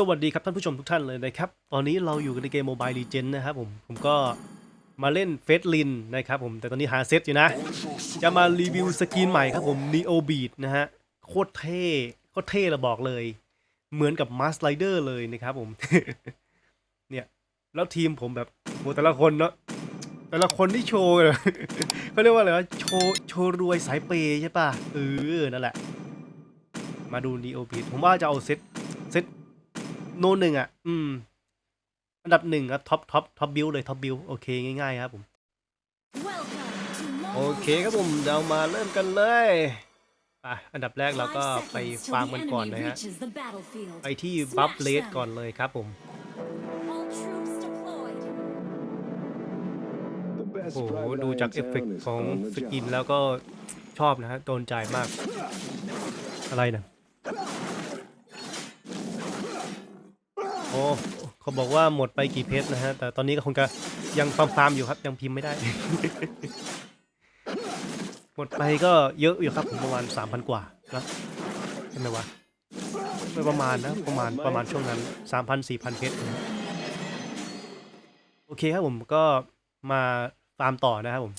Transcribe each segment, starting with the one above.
สวัสดีครับท่านผู้ชมทุกท่านเลยนะครับ ตอนนี้เราอยู่กันในเกม Mobile Legends นะครับผม ผมก็มาเล่นเฟสลินนะครับผม แต่ตอนนี้หาเซตอยู่นะ จะมารีวิวสกินใหม่ครับผม Neo Beat นะฮะ โคตรเท่ โคตรเท่เราบอกเลย เหมือนกับ Mask Rider เลยนะครับผม เนี่ย แล้วทีมผมแบบโหแต่ละคนเนาะ แต่ละคนที่โชว์เลยเขาเรียกว่าอะไรวะ โชว์ โชว์รวยสายเปย์ใช่ป่ะ เออ นั่นแหละ มาดู Neo Beat ผมว่าจะเอาเซตเซต โนหนึ่งอะ อืม อันดับหนึ่งครับท็อปท็อปท็อปบิลเลยท็อปบิลโอเคง่ายๆครับผม โอเคครับผมเดี๋ยวมาเริ่มกันเลยอะอันดับแรกเราก็ไปฟาร์มกันก่อนนะฮะ ไปที่บัฟเลสก่อนเลยครับผม โอ้โห ดูจากเอฟเฟกต์ของสกินแล้วก็ชอบนะฮะ โดนใจมาก อะไรนะโอ้เขาบอกว่าหมดไปกี่เพชรนะฮะ แต่ตอนนี้ก็คงจะยังฟาร์มฟาร์มอยู่ครับ ยังพิมพ์ไม่ได้ หมดไปก็เยอะอยู่ครับผมประมาณสามพันกว่านะใช่ไหมวะไม่ประมาณนะประมาณประมาณช่วงนั้นสามพันสี่พันเพชรโอเคครับผมก็มาฟาร์มต่อนะครับผม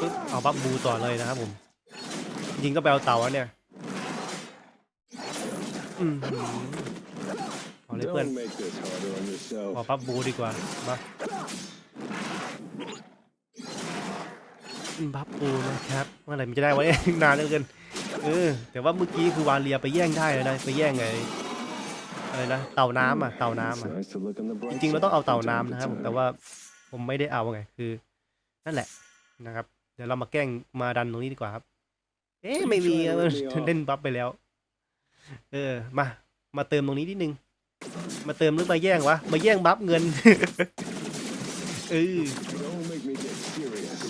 ปึ๊บเอาบัฟบูต่อเลยนะครับผมยิงก็ไปเอาเต่าเนี่ยอืม เอาเลยเพื่อน Don't make this harder on ขอ yourself. พับบูดีกว่า มาบัฟบูนะครับ เมื่อไหร่มันจะได้วะเนี่ย นานเหลือเกิน เออ แต่ว่าเมื่อกี้คือวาเลียไปแย่งได้เลยนะ ไปแย่งไงอะไรนะ เต่าน้ำอะ เต่าน้ำ It's อะ nice to look on the จ bright ริงๆเรา side ต้องเอา from เต่า time น้ำ to นะครับผม time. แต่ว่าผมไม่ได้เอาไง คือ นั่นแหละนะครับ เดี๋ยวเรามาแกล้งมาดันตรงนี้ดีกว่าครับ เอ๊ะไม่มีอะมันเล่นบัฟไปแล้ว เออ มา มาเติมตรงนี้นิดนึง มาเติมหรือมาแย่งวะ มาแย่งบัฟเงิน เออ Don't make me get serious.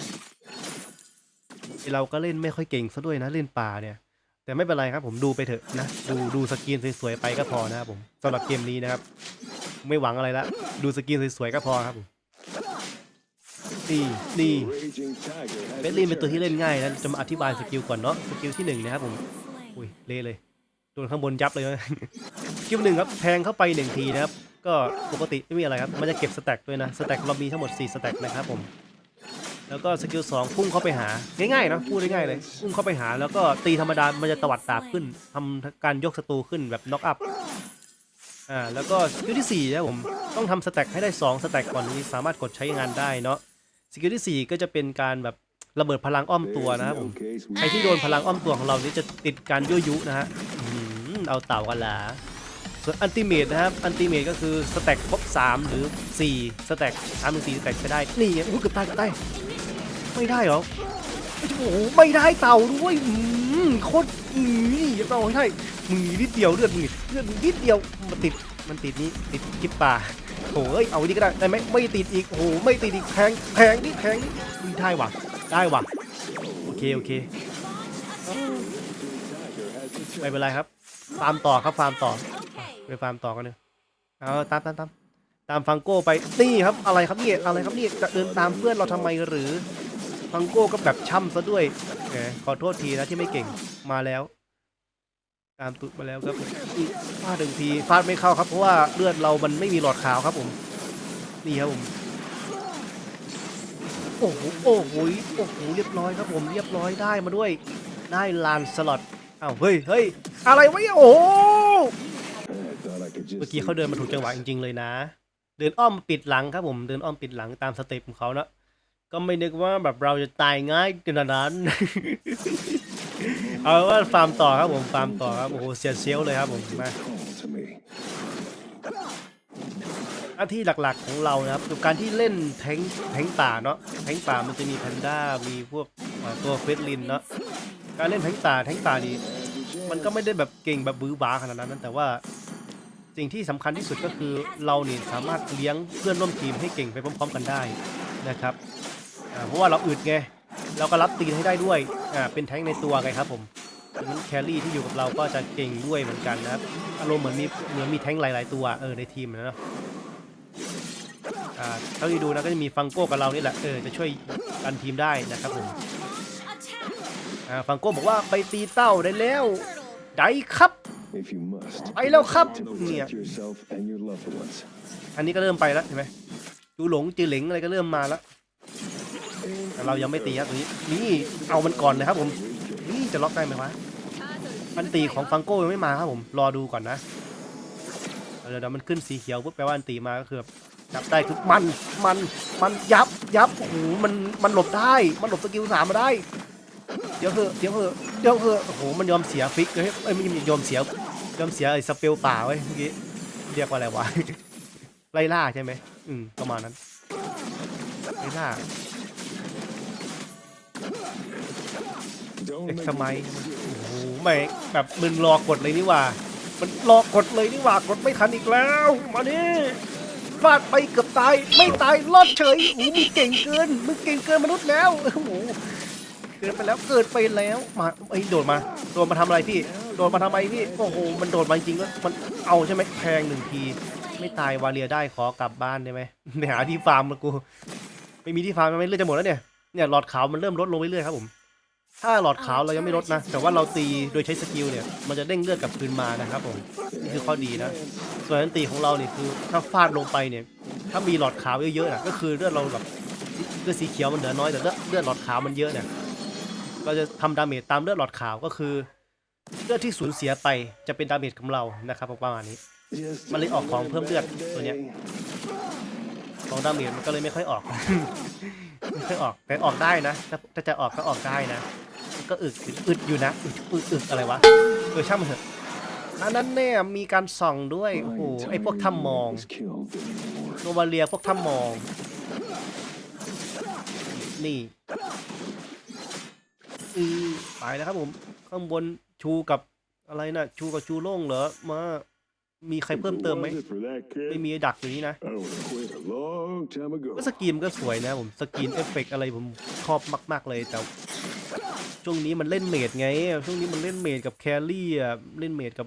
เราก็เล่นไม่ค่อยเก่งซะด้วยนะเล่นป่าเนี่ย แต่ไม่เป็นไรครับผมดูไปเถอะนะ ดูดูสกินสวยๆไปก็พอนะครับผมสำหรับเกมนี้นะครับ ไม่หวังอะไรละ ดูสกินสวยๆก็พอครับผมนี่นี่ Raging tiger has เบสลินเป็นตัวที่เล่นง่ายนะจะมาอธิบายสกิลก่อนเนาะสกิลที่หนึ่งนะครับผมอุ้ยเละเลย โดนข้างบนยับเลยนะสกิลหนึ่งครับแทงเข้าไปหนึ่งทีนะครับ ก็ปกติไม่มีอะไรครับ มันจะเก็บสแต็กด้วยนะ สแต็กเรามีทั้งหมด 4 สแต็กนะครับผม แล้วก็สกิลสองพุ่งเข้าไปหา ง่ายๆนะพูดง่ายๆเลย พุ่งเข้าไปหา แล้วก็ตีธรรมดา มันจะตวัดดาบขึ้นทำการยกศัตรูขึ้นแบบน็อกอัพ อ่า แล้วก็สกิลที่สี่นะผม ต้องทำสแต็กให้ได้สองสแต็กก่อนนี้สามารถกดใช้งานได้เนาะ สกิลที่สี่ก็จะเป็นการแบบระเบิดพลังอ้อมตัวนะครับผม ใครที่โดนพลังอ้อมตัวของเรานี่จะติดการยั่วยุนะฮะ เอาเต่ากันละส่วนอันติเมตนะครับ อันติเมตก็คือสแต็กครบ3หรือ 4 สแต็กสามถึงสี่สแต็กจะได้ นี่ไงอู้เกือบตายเกือบตายไม่ได้เหรอ โอ้โห ไม่ได้เต่าด้วยอืมโคตรอืมเต่าไม่ได้มือนิดเดียวเลือดมือเลือดมือนิดเดียวมันติด มันติดนี้ ติดกิ๊บป่าโอ้ยเอาดีก็ได้ ได้ไหมไม่ติดอีก โอ้โห ไม่ติดอีกแทงแทงนี่แทงนี่อุ๊ยได้ว่ะ ได้ว่ะ โอเค โอเค ไม่เป็นไรครับ ฟาร์มต่อครับฟาร์มต่อไปฟาร์มต่อกันเลยเอาตามตามตามตามฟังโก้ไปนี่ครับอะไรครับเนี่ยอะไรครับเนี่ยจะเดินตามเพื่อนเราทำไมหรือฟังโก้ก็แบบช่ำซะด้วยแหมขอโทษทีนะที่ไม่เก่งมาแล้ว ตามตุดมาแล้วครับอีกฟาดหนึ่งทีฟาดไม่เข้าครับเพราะว่าเลือดเรามันไม่มีหลอดขาวครับผมนี่ครับผมโอ้โหโอ้โหโอ้โหเรียบร้อยครับผมเรียบร้อยได้มาด้วย ได้ลานสล็อต อ้าวเฮ้ยเฮ้ยอะไรวะเนี่ยโอ้โหเมื่อกี้เขาเดินมาถูกจังหวะจริงๆเลยนะ เดินอ้อมปิดหลังครับผมเดินอ้อมปิดหลังตามสเต็ปของเขานะก็ไม่นึกว่าแบบเราจะตายง่ายขนาดนั้น เอาว่าฟาร์มต่อครับผมฟาร์มต่อครับโอ้โหเสียเซลเลยครับผมมาหน้าที่หลักๆของเรานะครับคือการที่เล่นแทงแทงป่าเนาะแทงป่ามันจะมีแพนด้ามีพวกตัวเฟสลินเนาะการเล่นแทงป่าแทงป่าดี มันก็ไม่ได้แบบเก่งแบบบื้อบ้าขนาดนั้น แต่ว่าสิ่งที่สำคัญที่สุดก็คือเราเนี่ยสามารถเลี้ยงเพื่อนร่วมทีมให้เก่งไปพร้อม ๆ กันได้นะครับเพราะว่าเราอึดไงเราก็รับตีนให้ได้ด้วยอ่าเป็นแท้งในตัวไงครับผมนั้นแครี่ที่อยู่กับเราก็จะเก่งด้วยเหมือนกันนะครับอารมณ์เหมือนมีเหมือนมีแท้งหลาย ๆ ตัวเออในทีมนะเนาะอ่าเท่าที่ดูนะก็จะมีฟังโก้กับเรานี่แหละเออจะช่วยกันทีมได้นะครับผมอ่าฟังโก้บอกว่าไปตีเต้าได้แล้ว ได้ครับ if you must. ไปแล้วครับ To เนี่ย protect yourself and your loved ones. อันนี้ก็เริ่มไปแล้วเห็นไหมจูหลงจือเหลงอะไรก็เริ่มมาแล้วแต่เรายังไม่ตีครับตรงนี้นี่เอามันก่อนเลยครับผมนี่จะล็อกได้ไหมวะอันตีของฟังโก้ยังไม่มาครับผมรอดูก่อนนะเดี๋ยวเดี๋ยวมันขึ้นสีเขียวปุ๊บแปลว่าอันตีมาก็คือแบบจับได้คือมันมันมันยับยับโอ้โหมันมันหลบได้ มันหลบสกิลสามมาได้ เดี๋ยวเถอะเดี๋ยวเถอะเดี๋ยวเอโอ้โหมันยอมเสียฟิกเฮ้ยเอ้ยไม่ยอมเสียยอมเสียไอ้สเปลป่าไว้เมื่อกี้เรียกว่าอะไรวะไล่ล่าใช่ไหมอืมประมาณนั้นไล่ล่าเอ็กซ์ไมโอ้โหไม่แบบมึงรอกดเลยนี่ว่า มันรอกดเลยนี่ว่ากดไม่ทันอีกแล้วมานี่ฟาดไปเกือบตาย ไม่ตายรอดเฉยโอ้โหมึงเก่งเกินมึงเก่งเกินมนุษย์แล้วโอ้โห เกินไปแล้วเกินไปแล้วมาไอ้โดดมาโดดมาทำอะไรพี่ โดดมาทำไมพี่โอ้โหมันโดดมาจริงแล้วมันเอาใช่ไหมแทงหนึ่งที ไม่ตายวาเลียได้ขอกลับบ้านได้ไหมไปหาที่ฟาร์มมากูไม่มีที่ฟาร์มไม่เลือดจะหมดแล้วเนี่ยเนี่ยหลอดขาวมันเริ่มลดลงเรื่อยๆครับผมถ้าหลอดขาวเรายังไม่ลดนะ แต่ว่าเราตีโดยใช้สกิลเนี่ย มันจะเด้งเลือดกลับคืนมานะครับผมนี่คือข้อดีนะ ส่วนอันตีของเราเนี่ยคือถ้าฟาดลงไปเนี่ย ถ้ามีหลอดขาวเยอะๆนะก็คือเลือดเราแบบเลือดสีเขียวมันเหลือน้อยแต่เลือดเลือดหลอดขาวมันเยอะเนี่ย เราจะทำดาเมจตามเลือดหลอดขาวก็คือ เลือดที่สูญเสียไปจะเป็นดาเมจของเรานะครับประมาณนี้มันเลยออกของเพิ่มเลือดตัวเนี้ยของดาเมจมันก็เลยไม่ค่อยออก ไม่ค่อยออกแต่ออกได้นะถ้าถ้าจะออกก็ออกได้นะ ก็อึดอึดอยู่นะอึดอึดอึดอะไรวะเออช่างมันเถอะอันนั้นเนี่ยมีการส่องด้วยโอ้โหไอพวกถ้ำมองโนวาเลียพวกถ้ำมอง นี่ อือไปแล้วครับผม ข้างบนชูกับอะไรนะชูกับชูโล่งเหรอมา มีใครเพิ่มเติมไหม Was it for that kid? ไม่มีดักอยู่นี่นะ I would have quit a long time ago. ก็สกรีนมันก็สวยนะผมสกรีนเอฟเฟกต์อะไรผมชอบมาก ๆ เลยแต่ช่วงนี้มันเล่นเมดไง ช่วงนี้มันเล่นเมดกับแครี่อะเล่นเมดกับ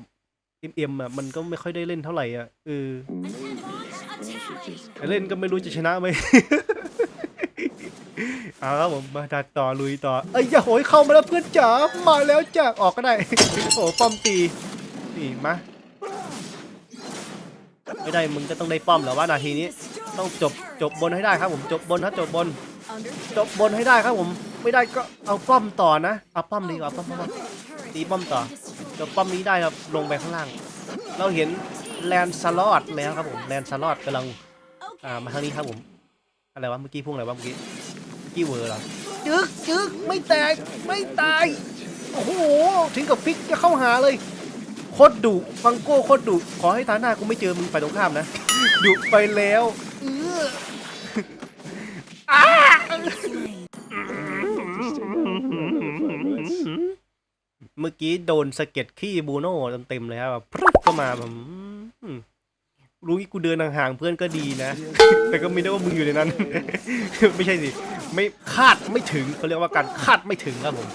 เอ็มเอ็มอะมันก็ไม่ค่อยได้เล่นเท่าไหร่อะเออ Maybe I should just แต่เล่นก็ไม่รู้จะชนะไหม เอาครับผมมาดัดต่อลุยต่อเอ้ยอย่าโหยเข้ามาแล้วเพื่อนจ๋ามาแล้วจ้ะออกก็ได้ โอ้ป้อมตีนี่มาไม่ได้มึงก็ต้องได้ป้อมแล้วว่านาทีนี้ ต้องจบจบบนให้ได้ครับผมจบบนครับจบบน จบบนให้ได้ครับผม ไม่ได้ก็เอาป้อมต่อนะเอาป้อมดีกว่าป้อมป้อมตีป้อมต่อจบป้อมนี้ได้ครับลงไปข้างล่าง เราเห็นแลนสลอดแล้วครับผมแลนสลอดกำลังอ่ามาทางนี้ครับผมอะไรวะเมื่อกี้พุ่งอะไรวะเมื่อกี้ กี้เวอร์เหรอจึ๊กจึ๊กไม่แตกไม่ตาย โอ้โห ถึงกับฟิกจะเข้าหาเลยโคตรดุฟังโก้โคตรดุขอให้ตาหน้ากูไม่เจอมึงไปตรงข้ามนะดุไปแล้วเอออ้า stay down for another five minutes. เมื่อกี้โดนสะเก็ดขี้บูโน่เต็มๆเลยครับแบบพรึบก็มาแบบอืม รู้งี้กูเดินห่างๆเพื่อนก็ดีนะ แต่ก็ไม่ได้ว่ามึงอยู่ในนั้น ไม่ใช่สิ ไม่คาดไม่ถึงเขาเรียกว่าการคาดไม่ถึงครับผม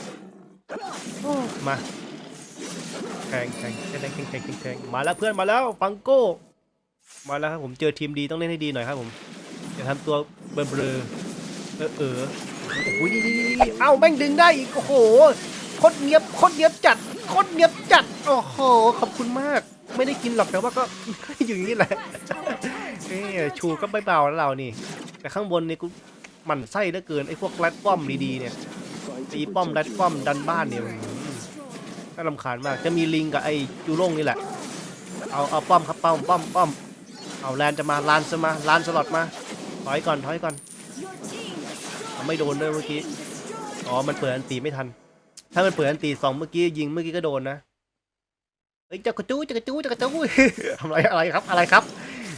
โอ้มาแข่งแข่งแข่งแข่งแข่งแข่งแข่งมาแล้วเพื่อนมาแล้วฟังโก้ มาแล้วครับผมเจอทีมดีต้องเล่นให้ดีหน่อยครับผมอย่าทำตัวเบลอเออเออโอ้โหนี่นี่นี่เอ้าแม่งดึงได้อีกโอ้โหโคตรเนียบโคตรเนียบจัดโคตรเนียบจัดโอ้โหขอบคุณมาก ไม่ได้กินหรอกแต่ว่าก็ อยู่อย่างนี้แหละเอ้ชูก็ไม่เบาแล้วเรานี่ แต่ข้างบนนี่กูหมั่นไส้เหลือเกินไอ้พวกแรดป้อมดีๆเนี่ยตีป้อมแรดป้อมดันบ้านเนี่ยน่ารำคาญมากจะมีลิงกับไอ้จูโร่งนี่แหละ เอาเอาป้อมครับป้อมป้อมป้อมเอาแลนจะมาลานจะมาลานสล็อตมาถอยก่อนถอยก่อนไม่โดนด้วยเมื่อกี้อ๋อมันเปิดอันตีไม่ทัน ถ้ามันเปิดอันตีสองเมื่อกี้ยิงเมื่อกี้ก็โดนนะ เฮ้ยเจะกระจู้เจะกระจู้เจะกระจู้ทำอะไรอะไรครับอะไรครับ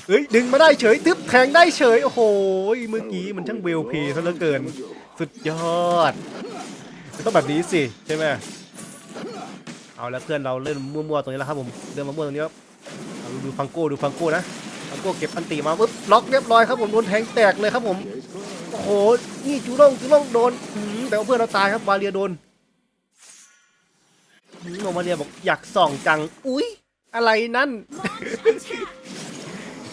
เฮ้ยดึงมาได้เฉยทึบแทงได้เฉยโอ้โหเมื่อกี้มันช่างเวลเพย์ซะเหลือเกิน สุดยอดต้องแบบนี้สิใช่ไหมเอาแล้วเพื่อนเราเล่นมั่วๆตรงนี้แล้วครับผมเดินมามั่วตรงนี้ครับดูฟังโก้ดูฟังโก้นะฟังโก้เก็บอันตีมาปุ๊บล็อกเรียบร้อยครับผมโดนแทงแตกเลยครับผมโอ้โหนี่จูร่งจูร่งโดนแต่ว่าเพื่อนเราตายครับวาเลียโดน หืมวาเลียบอกอยากส่องจัง อุ๊ย อะไรนั่น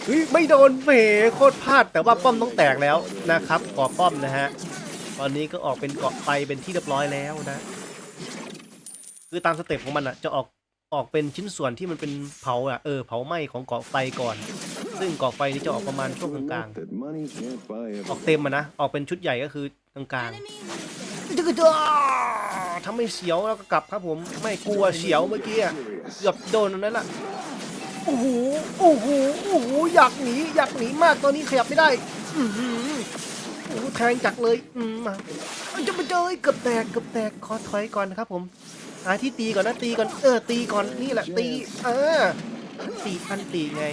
เฮ้ย ไม่โดนเมโคตรพลาดแต่ว่าป้อมต้องแตกแล้วนะครับเกาะป้อมนะฮะ ตอนนี้ก็ออกเป็นเกาะไปเป็นที่เรียบร้อยแล้วนะ คือตามสเต็ปของมันอะ จะออกออกเป็นชิ้นส่วนที่มันเป็นเผาอะเออเผาไหม้ของเกาะไฟก่อน ซึ่งเกาะไฟนี่จะออกประมาณช่วงกลาง That money can't buy ๆออก everything. เต็มอะนะ ออกเป็นชุดใหญ่ก็คือกลาง Enemy ๆจึ๊กจ้า ทำให้เสียวแล้วก็กลับครับผม ไม่กลัวเสียวเมื่อกี้อะ Serious. เกือบโดนอันนั้นละโอ้โหโอ้โหโอ้โหอยากหนีอยากหนีมากตอนนี้ขยับไม่ได้อือหือโอ้โหแทงจักเลยอืมมาเอ้ยจะไปเจอเกือบแตกเกือบแตกขอถอยก่อนนะครับผมหาที่ตีก่อนนะตีก่อนเออตีก่อนนี่แหละตี เออตีอันตีไง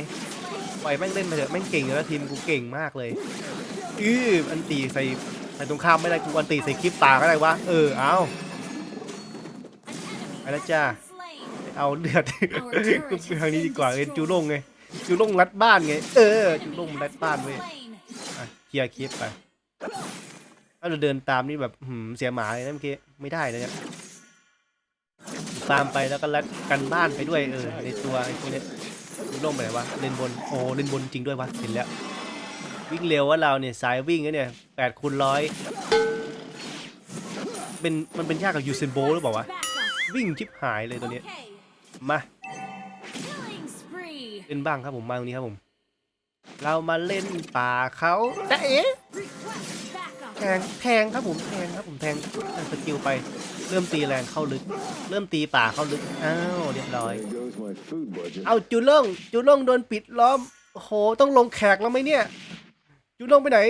ปล่อยแม่งเล่นไปเถอะแม่งเก่งอยู่แล้วทีมกูเก่งมากเลย อืออันตีใส่ใส่ตรงข้ามไม่ได้กูอันตีใส่คลิปตาก็ได้วะเออเอาไปแล้วจ้าเอาเลือดกูไปทางนี้ดีกว่าเอ็นจูลงไงจูลงรัดบ้านไงเออจูลงรัดบ้านเว้ยเคลียร์คลิปไปถ้าเราเดินตามนี่แบบหืมเสียหมาเลยนะเมื่อกี้ไม่ได้นะเนี่ยตามไปแล้วก็รัดกันบ้านไปด้วยเออในตัวไอ้พวกนี้จูลงไปไหนวะเลนบนโอ้เลนบนจริงด้วยวะเห็นแล้ว วิ่งเร็วว่าเราเนี่ยสายวิ่งนะเนี่ยแปดคูณร้อยเป็นมันเป็นยากกับยูเซนโบหรือเปล่าวะ Back up. วิ่งชิบหายเลยตัวเนี้ย Okay. มา Killing spree. เล่นบ้างครับผมมาตรงนี้ครับผม เรามาเล่นป่าเขาแต่เอ๊ะ Request backup. แทงแทงครับผมแทงครับผมแทงสกิลไปเริ่มตีแรงเข้าลึก เริ่มตีป่าเข้าลึกอ้าวเรียบร้อย There goes my food budget. เอาจูล่งจูล่งโดนปิดล้อมโอ้โหต้องลงแขกแล้วไหมเนี่ย จูล่งไปไหน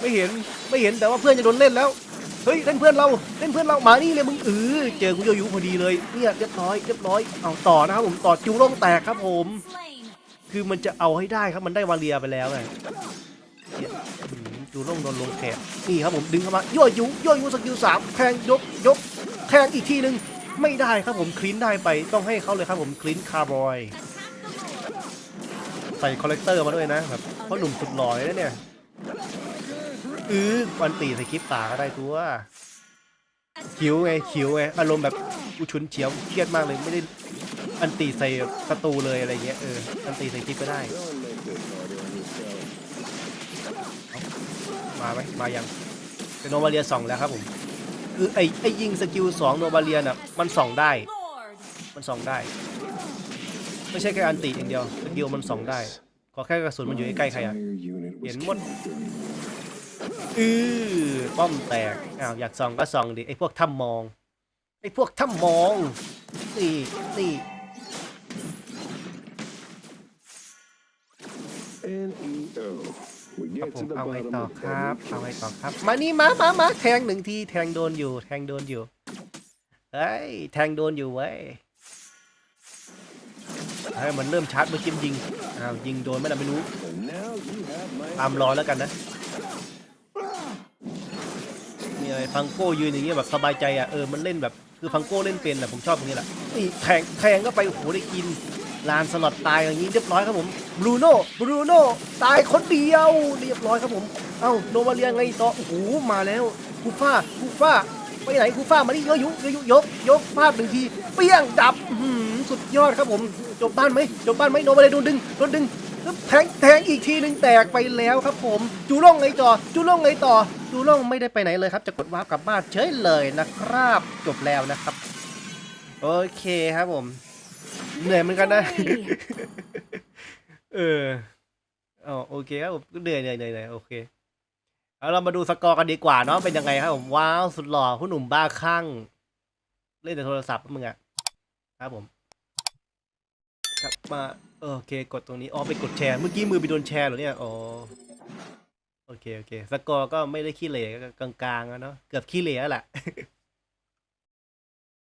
ไม่เห็นไม่เห็นแต่ว่าเพื่อนจะโดนเล่นแล้วเฮ้ยเล่นเพื่อนเราเล่นเพื่อนเรามานี่เลยมึงเออเจอกูโยยุพอดีเลยเนี่ยเรียบร้อยเรียบร้อยเอาต่อนะครับผมต่อจูล่งแตกครับผม คือมันจะเอาให้ได้ครับมันได้วาเลียไปแล้วไงเนี่ยจูล่งโดนลงแขกนี่ครับผมดึงเข้ามายั่วยุยั่วยุสกิลสามแทงยกยกแทงอีกทีหนึ่งไม่ได้ครับผมคลีนได้ไปต้องให้เขาเลยครับผมคลีนคาร์บอย ใส่คอลเลกเตอร์มาด้วยนะแบบ พราะหนุ่มสุดหล่อเลยนะเนี่ยอือวันตีใส่คลิปตาก็ได้ตัวคิ้วไงคิ้วไงอารมณ์แบบกูฉุนเฉียวเครียดมากเลยไม่ได้อันตีใส่ศัตรูเลยอะไรเงี้ยเอออันตีใส่คลิปก็ได้มาไหมมายังเป็นโนบาเลียสองแล้วครับผมคือไอ้ไอ้ยิงสกิลสองโนบาเลียน่ะมันส่องได้ มันส่องได้ ไม่ใช่แค่อันตีอย่างเดียวสกิลมันส่องได้ ขอแค่กระสุนมันอยู่ใกล้ๆใครอะ Entire unit was เห็นหมด killed. อือป้อมแตกอ้าวอยากส่องก็ส่องดิไอพวกถ้ำมองไอพวกถ้ำมองนี่นี่ N-E-O. We ครับ get ผ to ม the เอาไง bottom ต่อ of ครับ everything. เอาไงต่อครับ มานี่มามามาแทงหนึ่งทีแทงโดนอยู่ แทงโดนอยู่เฮ้ยแทงโดนอยู่เว้ยเฮ้ยมันเริ่มชาร์จเมื่อกี้มันยิง อ้าวยิงโดนไหมล่ไม่รู้ ตามรอแล้วกันนะนี่ไอ้ฟังโก้ยืนอย่างเงี้ยแบบสบายใจอะเออมันเล่นแบบคือฟังโก้เล่นเป็นแหละผมชอบตรงนี้แหละนี่แทงแทงก็ไปโอ้โหได้กินลานสล็อตตายอย่างนี้เรียบร้อยครับผมบรูโน่บรูโน่ตายคนเดียวเรียบร้อยครับผมเอ้าโนมาเรียไงต่อโอ้โหมาแล้วกูฟ้ากูฟ้าไปไหนกูฟ้ามานี่เยอะยุเยอะยุยกยกฟาดหนึ่งทีเปี้ยงดับอื สุดยอดครับผมจบบ้านไหมจบบ้านไหมโนมาเรียโดนดึงโดนดึงแทงแทงอีกทีหนึ่งแตกไปแล้วครับผม จูล่องไงต่อจูล่องไงต่อจูล่องไม่ได้ไปไหนเลยครับ จะกดวาร์ปกลับบ้านเฉยเลยนะครับจบแล้วนะครับ โอเคครับผม เหนื่อยเหมือนกันนะ เอออ๋อโอเคครับผมเหนื่อยเหนื่อยเหนื่อยเหนื่อยโอเคเอาเรามาดูสกอร์กันดีกว่าเนาะเป็นยังไงครับผมว้าวสุดหล่อผู้หนุ่มบ้าคลั่งเล่นแต่โทรศัพท์มึงอะครับผม กลับมาโอเคกดตรงนี้อ๋อไปกดแชร์เมื่อกี้มือไปโดนแชร์เหรอเนี่ยอ๋อโอเคโอเคสกอร์ก็ไม่ได้ขี้เหร่กลางๆนะเนาะเกือบขี้เหร่แล้วแหละ